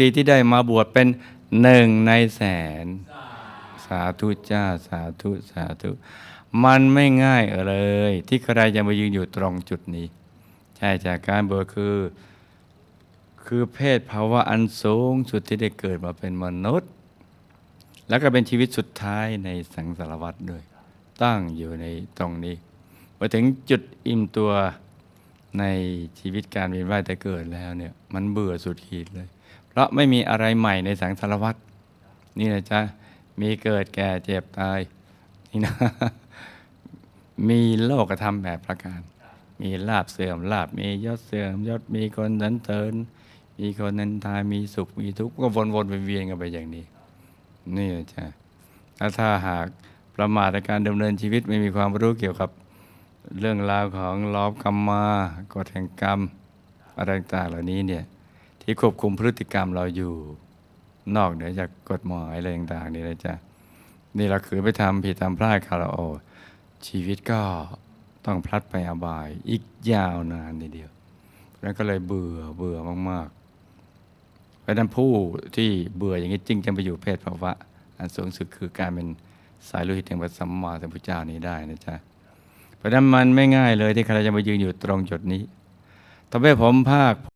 ดีที่ได้มาบวชเป็นหนึ่งในแสน สาธุจ้า สาธุ สาธุ มันไม่ง่ายเลย ที่ใครจะมายืนอยู่ตรงจุดนี้ ใช่จากการบวชคือ คือเพศภาวะอันสูงสุดที่ได้เกิดมาเป็นมนุษย์ แล้วก็เป็นชีวิตสุดท้ายในสังสารวัฏด้วย ตั้งอยู่ในตรงนี้มาถึงจุดอิ่มตัวในชีวิตการเวียนว่ายแต่เกิดแล้วเนี่ย มันเบื่อสุดขีดเลย เพราะไม่มีอะไรใหม่ในสังสารวัฏนี่นะจ๊ะมีเกิดแก่เจ็บตายนี่นะมีโลกธรรมแบบประการ มีลาบเสื่อมลาบมียศเสื่อมยศมีคนนันเตินมีคนนันทายมีสุขมีทุกข์ก็วนๆเวียนๆกันไปอย่างนี้ นี่จ๊ะแล้วถ้าหากประมาทในการดำเนินชีวิตไม่มีความรู้เกี่ยวกับเรื่องราวของลอบกรรมมากฎแห่งกรรมอะไรต่างเหล่านี้เนี่ย ที่ควบคุมพฤติกรรมเราอยู่ นอกเหนือจากกฎหมายอะไรต่างๆนี่นะจ๊ะนี่เราคือไปทำผิดทำพลาดคาราโอ ชีวิตก็ต้องพลัดไปอบาย อีกยาวนานทีเดียว แล้วก็เลยเบื่อเบื่อมากๆเพราะนั้นผู้ที่เบื่ออย่างนี้จึงจะไปอยู่เพศภาวะ อันสูงสุดคือการเป็นสายโลหิตแห่งพระสัมมาสัมพุทธเจ้านี้ได้นะจ๊ะเพราะฉะนั้นมันไม่ง่ายเลยที่ใครจะมายืนอยู่ตรงจุดนี้ทำให้ผมภาค